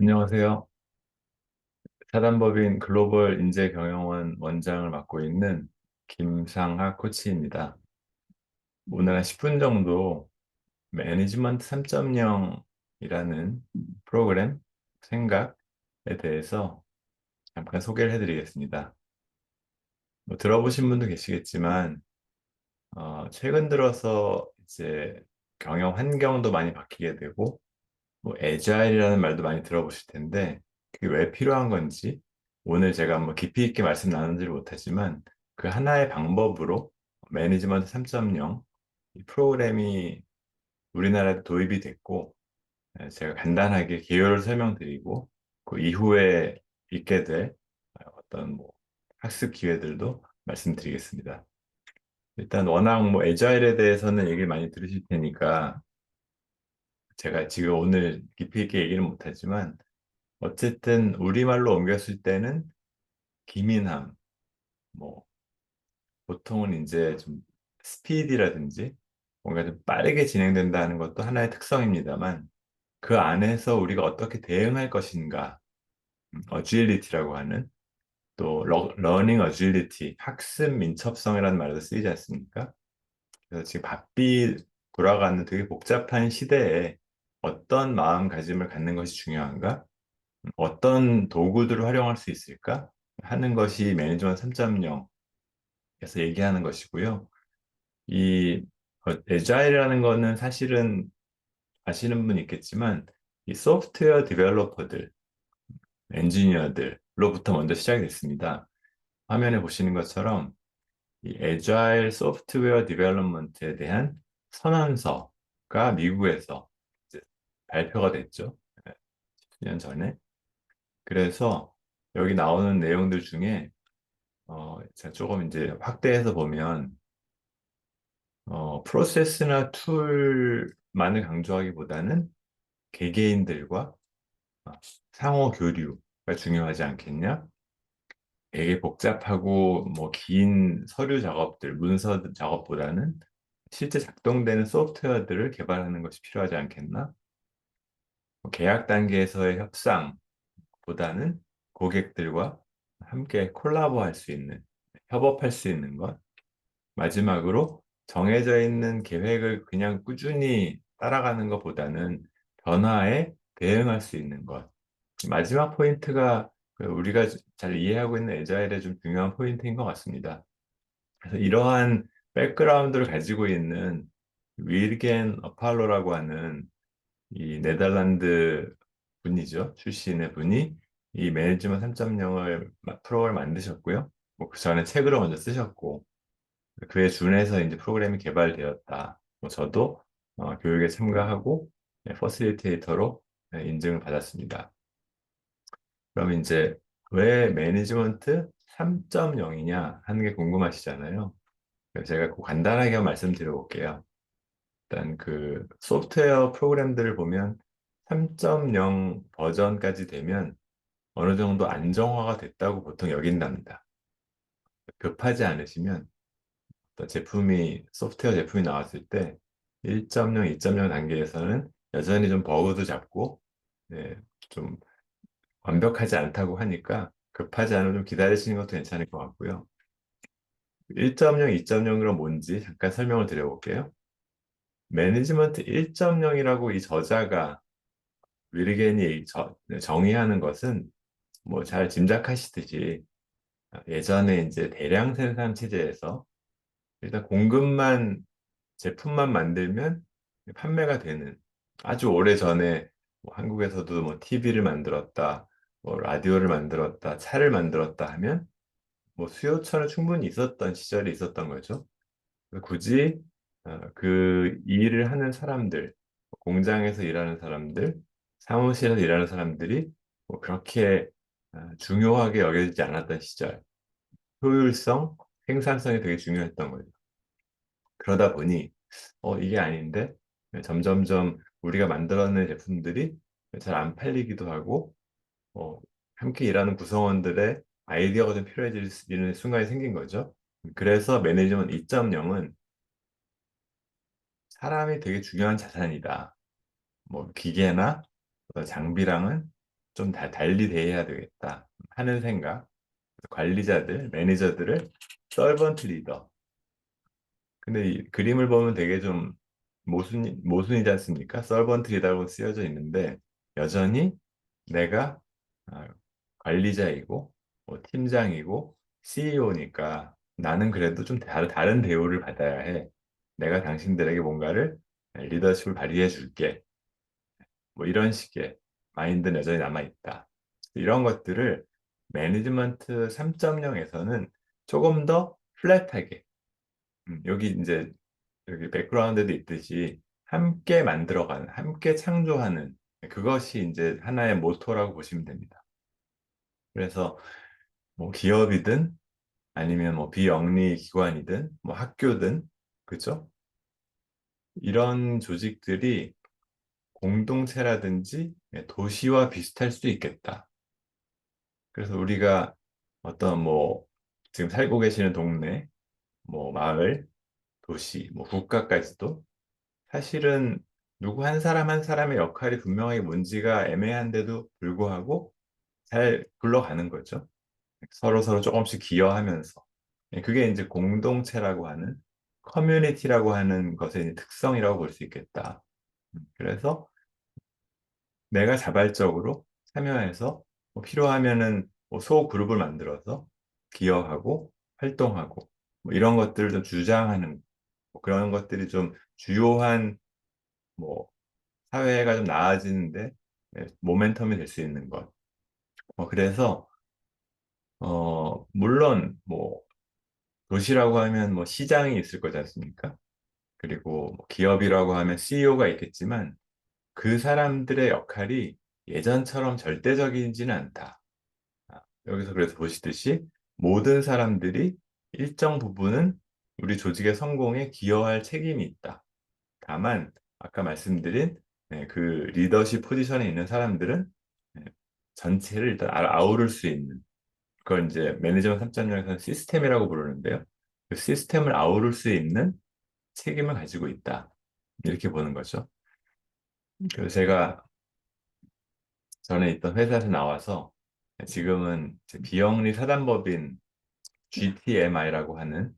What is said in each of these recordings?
안녕하세요. 사단법인 글로벌 인재경영원 원장을 맡고 있는 김상학 코치입니다. 오늘 한 10분 정도 매니지먼트 3.0이라는 프로그램 생각에 대해서 잠깐 소개를 해드리겠습니다. 뭐 들어보신 분도 계시겠지만 어, 최근 들어서 이제 경영 환경도 많이 바뀌게 되고 뭐 애자일이라는 말도 많이 들어보실 텐데 그게 왜 필요한 건지 오늘 제가 뭐 깊이 있게 말씀 나누지를 못하지만 그 하나의 방법으로 매니지먼트 3.0이 프로그램이 우리나라에 도입이 됐고 예, 제가 간단하게 개요를 설명드리고 그 이후에 있게 될 어떤 뭐 학습 기회들도 말씀드리겠습니다. 일단 워낙 뭐 애자일에 대해서는 얘기를 많이 들으실 테니까 제가 지금 오늘 깊이 있게 얘기는 못하지만 어쨌든 우리말로 옮겼을 때는 기민함, 뭐 보통은 이제 좀 스피디라든지 뭔가 좀 빠르게 진행된다는 것도 하나의 특성입니다만 그 안에서 우리가 어떻게 대응할 것인가, 어질리티라고 하는 또 러닝 어질리티, 학습 민첩성이라는 말도 쓰이지 않습니까? 그래서 지금 바삐 돌아가는 되게 복잡한 시대에 어떤 마음가짐을 갖는 것이 중요한가? 어떤 도구들을 활용할 수 있을까? 하는 것이 매니지먼트 3.0에서 얘기하는 것이고요. 이 에자일이라는 거는 사실은 아시는 분 있겠지만 이 소프트웨어 디벨로퍼들, 엔지니어들로부터 먼저 시작이 됐습니다. 화면에 보시는 것처럼 이 에자일 소프트웨어 디벨롭먼트에 대한 선언서가 미국에서 발표가 됐죠. 10년 전에. 그래서 여기 나오는 내용들 중에 어, 자 조금 이제 확대해서 보면 어, 프로세스나 툴만을 강조하기보다는 개개인들과 어, 상호 교류가 중요하지 않겠냐? 되게 복잡하고 뭐 긴 서류 작업들, 문서 작업보다는 실제 작동되는 소프트웨어들을 개발하는 것이 필요하지 않겠나? 뭐 계약 단계에서의 협상보다는 고객들과 함께 콜라보할 수 있는, 협업할 수 있는 것. 마지막으로 정해져 있는 계획을 그냥 꾸준히 따라가는 것보다는 변화에 대응할 수 있는 것. 마지막 포인트가 그 우리가 잘 이해하고 있는 에자일의 좀 중요한 포인트인 것 같습니다. 그래서 이러한 백그라운드를 가지고 있는 윌겐 어팔로라고 하는 이 네덜란드 분이죠. 출신의 분이 이 매니지먼트 3.0을 프로그램을 만드셨고요. 뭐 그 전에 책으로 먼저 쓰셨고 그에 준해서 이제 프로그램이 개발되었다. 뭐 저도 어, 교육에 참가하고 네, 퍼실리테이터로 네, 인증을 받았습니다. 그럼 이제 왜 매니지먼트 3.0이냐 하는 게 궁금하시잖아요. 제가 간단하게 말씀드려 볼게요. 일단 그 소프트웨어 프로그램들을 보면 3.0 버전까지 되면 어느 정도 안정화가 됐다고 보통 여긴답니다. 급하지 않으시면 제품이 소프트웨어 제품이 나왔을 때 1.0, 2.0 단계에서는 여전히 좀 버그도 잡고 네, 좀 완벽하지 않다고 하니까 급하지 않으면 좀 기다리시는 것도 괜찮을 것 같고요. 1.0, 2.0은 뭔지 잠깐 설명을 드려볼게요. 매니지먼트 1.0이라고 이 저자가 위르겐이 정의하는 것은 뭐 잘 짐작하시듯이 예전에 이제 대량 생산 체제에서 일단 공급만 제품만 만들면 판매가 되는 아주 오래 전에 뭐 한국에서도 뭐 TV를 만들었다, 뭐 라디오를 만들었다, 차를 만들었다 하면 뭐 수요처는 충분히 있었던 시절이 있었던 거죠. 굳이 어, 그 일을 하는 사람들, 공장에서 일하는 사람들, 사무실에서 일하는 사람들이 뭐 그렇게 어, 중요하게 여겨지지 않았던 시절. 효율성, 생산성이 되게 중요했던 거죠. 그러다 보니 어 이게 아닌데 점점점 우리가 만들어낸 제품들이 잘 안 팔리기도 하고 어, 함께 일하는 구성원들의 아이디어가 좀 필요해지는 순간이 생긴 거죠. 그래서 매니지먼트 2.0은 사람이 되게 중요한 자산이다. 뭐 기계나 장비랑은 좀 다 달리 대해야 되겠다 하는 생각. 관리자들, 매니저들을 서번트 리더. 근데 이 그림을 보면 되게 좀 모순, 모순이지 않습니까? 서번트 리더라고 쓰여져 있는데 여전히 내가 아, 관리자이고 뭐 팀장이고 CEO니까 나는 그래도 좀 다른, 다른 대우를 받아야 해. 내가 당신들에게 뭔가를 리더십을 발휘해 줄게. 뭐 이런 식의 마인드는 여전히 남아있다. 이런 것들을 매니지먼트 3.0에서는 조금 더 플랫하게 음, 여기 이제 여기 백그라운드도 있듯이 함께 만들어가는, 함께 창조하는 그것이 이제 하나의 모토라고 보시면 됩니다. 그래서 뭐 기업이든 아니면 뭐 비영리 기관이든 뭐 학교든 그죠? 이런 조직들이 공동체라든지 도시와 비슷할 수 있겠다. 그래서 우리가 어떤 뭐 지금 살고 계시는 동네, 뭐 마을, 도시, 뭐 국가까지도 사실은 누구 한 사람 한 사람의 역할이 분명하게 뭔지가 애매한데도 불구하고 잘 굴러가는 거죠. 서로 서로 조금씩 기여하면서. 예, 그게 이제 공동체라고 하는 커뮤니티라고 하는 것의 특성이라고 볼 수 있겠다. 음, 그래서 내가 자발적으로 참여해서 뭐 필요하면은 뭐 소그룹을 만들어서 기여하고 활동하고 뭐 이런 것들을 좀 주장하는 뭐 그런 것들이 좀 주요한 뭐 사회가 좀 나아지는데 네, 모멘텀이 될 수 있는 것. 뭐 그래서 어 물론 뭐 도시라고 하면 뭐 시장이 있을 거지 않습니까? 그리고 뭐 기업이라고 하면 CEO가 있겠지만 그 사람들의 역할이 예전처럼 절대적이지는 않다. 아, 여기서 그래서 보시듯이 모든 사람들이 일정 부분은 우리 조직의 성공에 기여할 책임이 있다. 다만 아까 말씀드린 네, 그 리더십 포지션에 있는 사람들은 네, 전체를 일단 아우를 수 있는 그걸 이제 매니저먼트 3.0에서는 시스템이라고 부르는데요. 그 시스템을 아우를 수 있는 책임을 가지고 있다. 이렇게 보는 거죠. 그래서 제가 전에 있던 회사에서 나와서 지금은 비영리 사단법인 GTMI라고 하는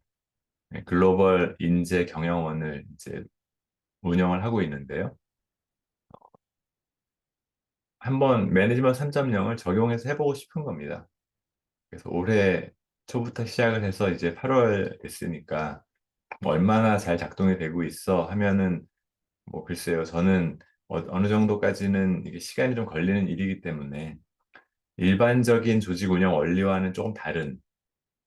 글로벌 인재 경영원을 이제 운영을 하고 있는데요. 한번 매니지먼트 3.0을 적용해서 해보고 싶은 겁니다. 그래서 올해 초부터 시작을 해서 이제 8월 됐으니까 뭐 얼마나 잘 작동이 되고 있어 하면은 뭐 글쎄요 저는 어, 느 정도까지는 이게 시간이 좀 걸리는 일이기 때문에 일반적인 조직 운영 원리와는 조금 다른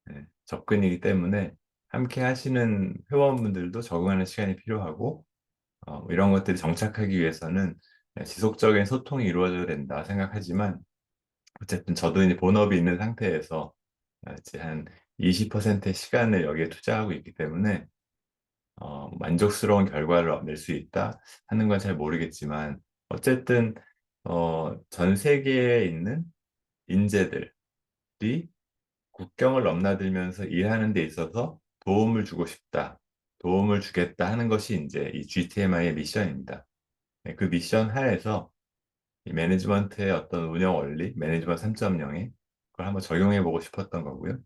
네, 접근이기 때문에 함께 하시는 회원분들도 적응하는 시간이 필요하고 어, 뭐 이런 것들이 정착하기 위해서는 지속적인 소통이 이루어져야 된다 생각하지만 어쨌든 저도 이제 본업이 있는 상태에서 이제 한 20%의 시간을 여기에 투자하고 있기 때문에 어, 만족스러운 결과를 낼수 있다 하는 건 잘 모르겠지만 어쨌든 어, 전 세계에 있는 인재들이 국경을 넘나들면서 일하는 데 있어서 도움을 주고 싶다, 도움을 주겠다 하는 것이 이제 이 GTMI의 미션입니다. 네, 그 미션 하에서 이 매니지먼트의 어떤 운영 원리, 매니지먼트 3.0에 그걸 한번 적용해 보고 싶었던 거고요.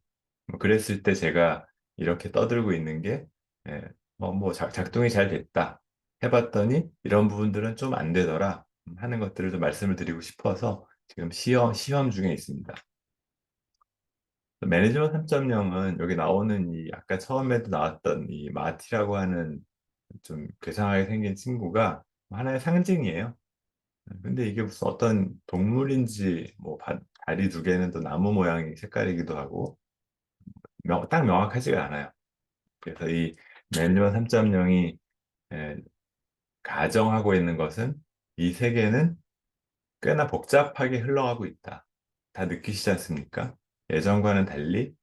뭐 그랬을 때 제가 이렇게 떠들고 있는 게 예, 어, 뭐 작, 작동이 잘 됐다 해봤더니 이런 부분들은 좀 안 되더라 하는 것들을 좀 말씀을 드리고 싶어서 지금 시험, 시험 중에 있습니다. 매니지먼트 3.0은 여기 나오는 이 아까 처음에도 나왔던 이 마티라고 하는 좀 괴상하게 생긴 친구가 하나의 상징이에요. 근데 이게 무슨 어떤 동물인지 뭐 다리 두 개는 또 나무 모양의 색깔이기도 하고 명, 딱 명확하지가 않아요. 그래서 이 매니지먼트 3.0이 가정하고 있는 것은 이 세계는 꽤나 복잡하게 흘러가고 있다. 다 느끼시지 않습니까? 예전과는 달리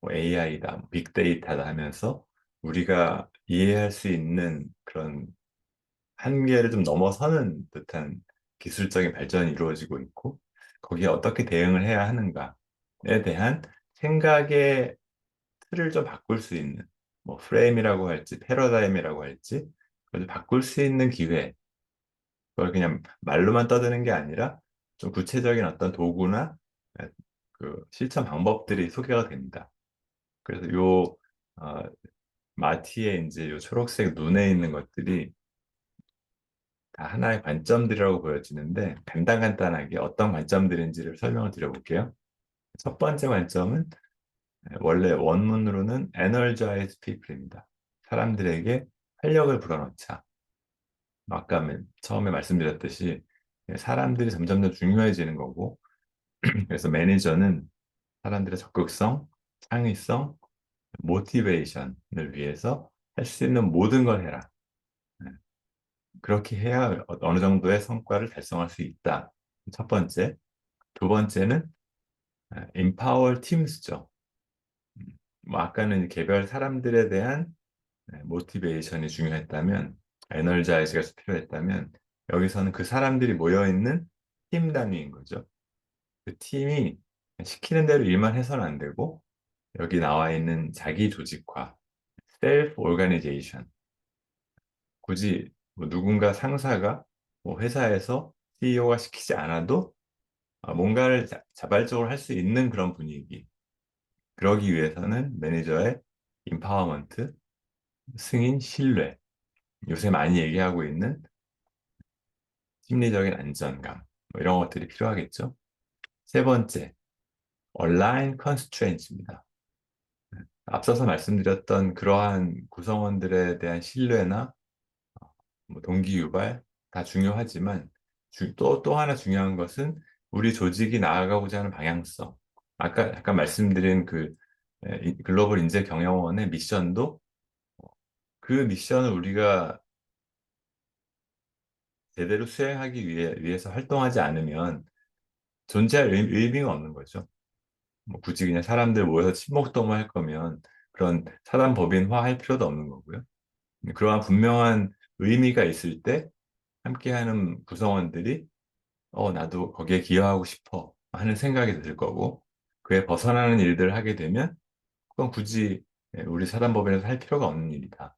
뭐 AI다, 뭐 빅데이터다 하면서 우리가 이해할 수 있는 그런 한계를 좀 넘어서는 듯한 기술적인 발전이 이루어지고 있고 거기에 어떻게 대응을 해야 하는가에 대한 생각의 틀을 좀 바꿀 수 있는 뭐 프레임이라고 할지 패러다임이라고 할지 그걸 바꿀 수 있는 기회 그걸 그냥 말로만 떠드는 게 아니라 좀 구체적인 어떤 도구나 예, 그 실천 방법들이 소개가 됩니다. 그래서 요 어, 마티에 이제 요 초록색 눈에 있는 것들이 다 하나의 관점들이라고 보여지는데 간단간단하게 어떤 관점들인지를 설명을 드려볼게요. 첫 번째 관점은 원래 원문으로는 energize people입니다. 사람들에게 활력을 불어넣자. 아까 처음에 말씀드렸듯이 사람들이 점점 더 중요해지는 거고 그래서 매니저는 사람들의 적극성, 창의성, 모티베이션을 위해서 할 수 있는 모든 걸 해라. 네. 그렇게 해야 어느 정도의 성과를 달성할 수 있다. 첫 번째. 두 번째는 empower teams죠. 뭐 아까는 개별 사람들에 대한 모티베이션이 중요했다면 에너자이즈가 필요했다면 여기서는 그 사람들이 모여있는 팀 단위인 거죠. 그 팀이 시키는 대로 일만 해서는 안 되고 여기 나와 있는 자기 조직화, 셀프 오르가니제이션 굳이 뭐 누군가 상사가 뭐 회사에서 CEO가 시키지 않아도 아, 뭔가를 자발적으로 할 수 있는 그런 분위기 그러기 위해서는 매니저의 임파워먼트, 승인, 신뢰 요새 많이 얘기하고 있는 심리적인 안정감 뭐 이런 것들이 필요하겠죠. 세 번째, align constraints입니다. 앞서서 말씀드렸던 그러한 구성원들에 대한 신뢰나 뭐 동기 유발 다 중요하지만 또, 또 하나 중요한 것은 우리 조직이 나아가고자 하는 방향성. 아까 약간 말씀드린 그 글로벌 인재 경영원의 미션도 그 미션을 우리가 제대로 수행하기 위해, 위해서 활동하지 않으면 존재할 의미, 가 없는 거죠. 뭐 굳이 그냥 사람들 모여서 친목도모 할 거면 그런 사단 법인화 할 필요도 없는 거고요. 그러한 분명한 의미가 있을 때 함께하는 구성원들이 어 나도 거기에 기여하고 싶어 하는 생각이 들 거고 그에 벗어나는 일들을 하게 되면 그건 굳이 우리 사단법인에서 할 필요가 없는 일이다.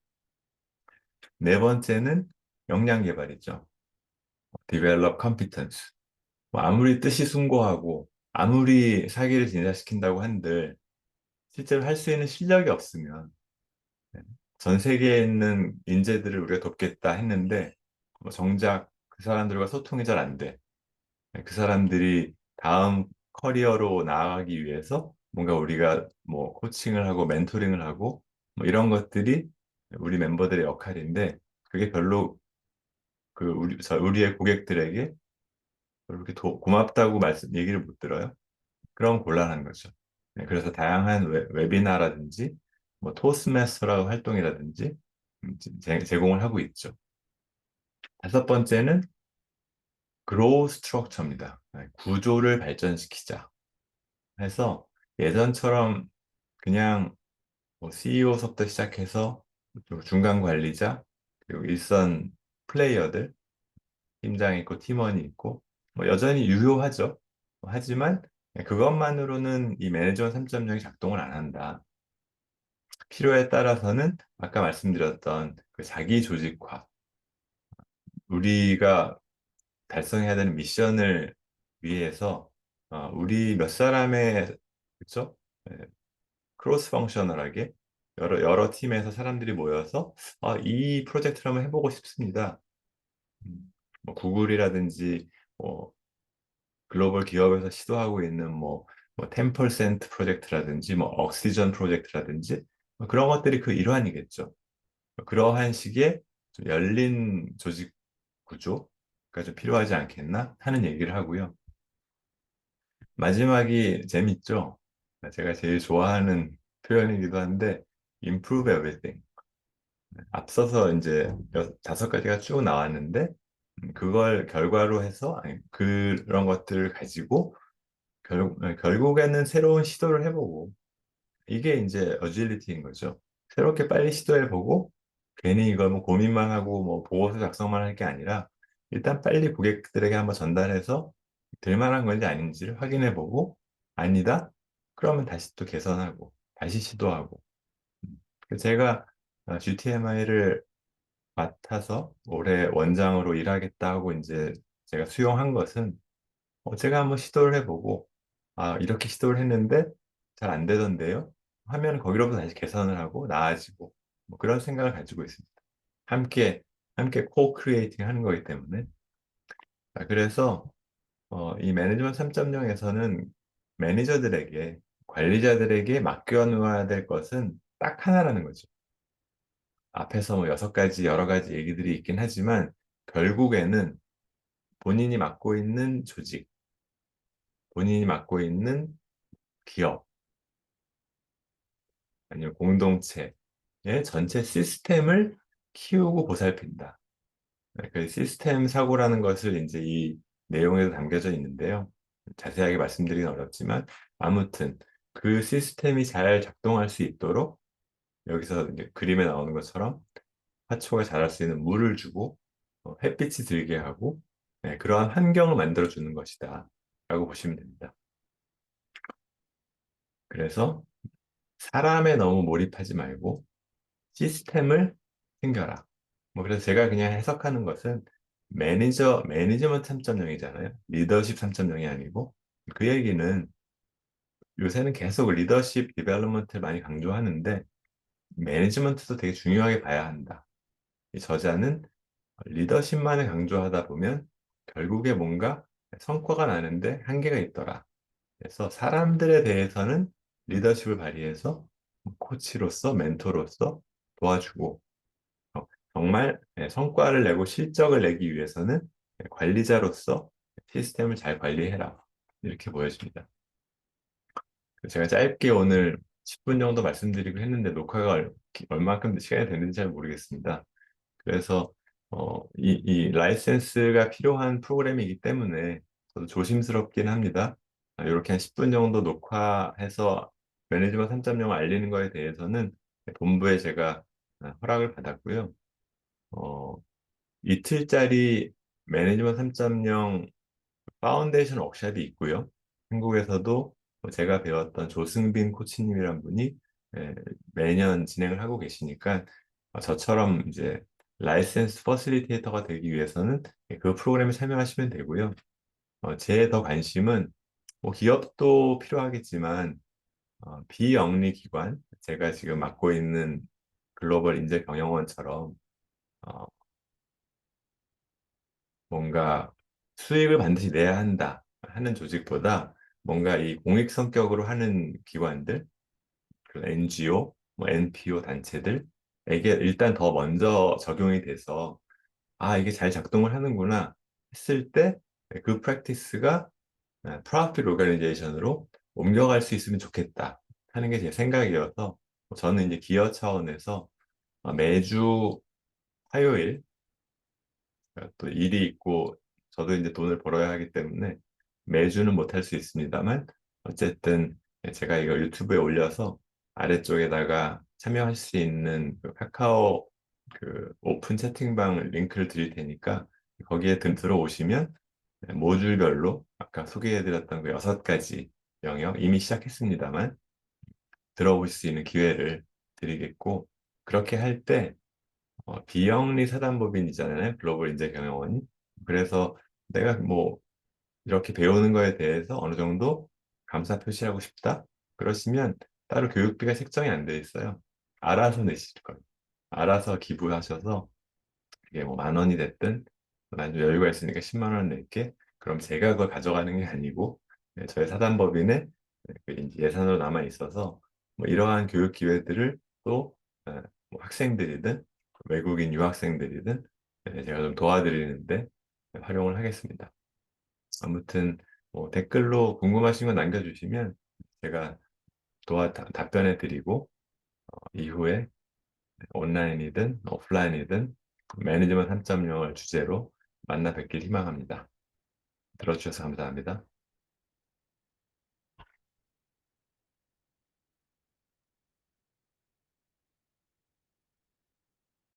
네 번째는 역량 개발이죠. develop competence. 뭐 아무리 뜻이 숭고하고 아무리 사기를 진화시킨다고 한들 실제로 할 수 있는 실력이 없으면 네, 전 세계에 있는 인재들을 우리가 돕겠다 했는데 뭐 정작 그 사람들과 소통이 잘 안 돼. 네, 그 사람들이 다음 커리어로 나아가기 위해서 뭔가 우리가 뭐 코칭을 하고 멘토링을 하고 뭐 이런 것들이 우리 멤버들의 역할인데 그게 별로 그 우리 저 우리의 고객들에게 이렇게 도, 고맙다고 말씀 얘기를 못 들어요. 그럼 곤란한 거죠. 네, 그래서 다양한 웹, 이나라든지 뭐 토스마스터라고 활동이라든지 음, 제, 제공을 하고 있죠. 다섯 번째는 그로우 스트럭처입니다. 네, 구조를 발전시키자. 해서 예전처럼 그냥 뭐 CEO서부터 시작해서 중간 관리자 그리고 일선 플레이어들 팀장 있고 팀원이 있고 뭐 여전히 유효하죠. 하지만 그것만으로는 이 매니저먼트 3.0이 작동을 안 한다. 필요에 따라서는 아까 말씀드렸던 그 자기 조직화 우리가 달성해야 되는 미션을 위해서 어, 우리 몇 사람의 그렇죠? 크로스 펑셔널하게 여러 여러 팀에서 사람들이 모여서 아, 이 프로젝트를 한번 해보고 싶습니다. 음, 뭐 구글이라든지 뭐 글로벌 기업에서 시도하고 있는 뭐, 뭐10% 프로젝트라든지 뭐 옥시전 프로젝트라든지 뭐 그런 것들이 그 일환이겠죠. 그러한 식의 좀 열린 조직 구조가 좀 필요하지 않겠나 하는 얘기를 하고요. 마지막이 재밌죠. 제가 제일 좋아하는 표현이기도 한데 improve everything. 앞서서 이제 다섯 가지가 쭉 나왔는데 음, 그걸 결과로 해서 그런 것들을 가지고 결, 결국에는 새로운 시도를 해보고 이게 이제 어질리티인 거죠. 새롭게 빨리 시도해보고 괜히 이걸 뭐 고민만 하고 뭐 보고서 작성만 할 게 아니라 일단 빨리 고객들에게 한번 전달해서 될 만한 건지 아닌지를 확인해보고 아니다? 그러면 다시 또 개선하고 다시 시도하고 음, 제가 GTMI를 맡아서 올해 원장으로 일하겠다 하고 이제 제가 수용한 것은 어, 제가 한번 시도를 해보고, 아, 이렇게 시도를 했는데 잘 안 되던데요? 하면 거기로부터 다시 개선을 하고 나아지고, 뭐 그런 생각을 가지고 있습니다. 함께, 함께 코-크리에이팅 하는 거기 때문에. 아, 그래서, 어, 이 매니지먼트 3.0에서는 매니저들에게, 관리자들에게 맡겨놓아야 될 것은 딱 하나라는 거죠. 앞에서 뭐 여섯 가지, 여러 가지 얘기들이 있긴 하지만, 결국에는 본인이 맡고 있는 조직, 본인이 맡고 있는 기업, 아니면 공동체의 전체 시스템을 키우고 보살핀다. 네, 그 시스템 사고라는 것을 이제 이 내용에도 담겨져 있는데요. 자세하게 말씀드리긴 어렵지만 아무튼 그 시스템이 잘 작동할 수 있도록 여기서 이제 그림에 나오는 것처럼 화초가 자랄 수 있는 물을 주고 어, 햇빛이 들게 하고 네, 그러한 환경을 만들어 주는 것이다 라고 보시면 됩니다. 그래서 사람에 너무 몰입하지 말고 시스템을 챙겨라. 뭐 그래서 제가 그냥 해석하는 것은 매니저, 매니지먼트 3.0이잖아요. 리더십 3.0이 아니고 그 얘기는 요새는 계속 리더십 디벨롭먼트를 많이 강조하는데 매니지먼트도 되게 중요하게 봐야 한다. 이 저자는 리더십만을 강조하다 보면 결국에 뭔가 성과가 나는데 한계가 있더라. 그래서 사람들에 대해서는 리더십을 발휘해서 코치로서 멘토로서 도와주고 어, 정말 예, 성과를 내고 실적을 내기 위해서는 관리자로서 시스템을 잘 관리해라 이렇게 보여집니다. 제가 짧게 오늘 10분 정도 말씀드리고 했는데 녹화가 얼마큼 시간이 됐는지 잘 모르겠습니다. 그래서 어, 이, 이 라이센스가 필요한 프로그램이기 때문에 저도 조심스럽긴 합니다. 이렇게 한 10분 정도 녹화해서 매니지먼트 3.0 알리는 거에 대해서는 본부에 제가 허락을 받았고요. 어, 이틀짜리 매니지먼트 3.0 파운데이션 워크샵이 있고요. 한국에서도 제가 배웠던 조승빈 코치님이란 분이 예, 매년 진행을 하고 계시니까 저처럼 이제 라이센스 퍼실리테이터가 되기 위해서는 그 프로그램에 참여하시면 되고요. 어, 제더 관심은 뭐 기업도 필요하겠지만 어, 비영리 기관, 제가 지금 맡고 있는 글로벌 인재 경영원처럼 어, 뭔가 수익을 반드시 내야 한다 하는 조직보다 뭔가 이 공익 성격으로 하는 기관들, 그 NGO, 뭐 NPO 단체들에게 일단 더 먼저 적용이 돼서 아 이게 잘 작동을 하는구나 했을 때 그 프랙티스가 프로필 오가니제이션으로 옮겨갈 수 있으면 좋겠다 하는 게 제 생각이어서 저는 이제 기업 차원에서 매주 화요일 또 일이 있고 저도 이제 돈을 벌어야 하기 때문에 매주는 못할 수 있습니다만 어쨌든 제가 이거 유튜브에 올려서 아래쪽에다가 참여할 수 있는 그 카카오 그 오픈 채팅방 링크를 드릴 테니까 거기에 들어오시면 모듈별로 아까 소개해드렸던 그 여섯 가지 영역 이미 시작했습니다만 들어볼 수 있는 기회를 드리겠고 그렇게 할때 어, 비영리 사단법인이잖아요 글로벌 인재 경영원이. 그래서 내가 뭐 이렇게 배우는 거에 대해서 어느 정도 감사 표시하고 싶다? 그러시면 따로 교육비가 책정이 안 돼 있어요. 알아서 내실 거예요. 알아서 기부하셔서 이게 뭐 만 원이 됐든 나중에 여유가 있으니까 10만 원 낼게. 그럼 제가 그걸 가져가는 게 아니고 네, 저희 사단법인에 그 예산으로 남아 있어서 뭐 이러한 교육 기회들을 또 네, 뭐 학생들이든 외국인 유학생들이든 네, 제가 좀 도와드리는데 활용을 하겠습니다. 아무튼 뭐 댓글로 궁금하신 거 남겨주시면 제가 도와 답변해 드리고 어, 이후에 온라인이든 오프라인이든 매니지먼트 3.0을 주제로 만나 뵙길 희망합니다. 들어주셔서 감사합니다.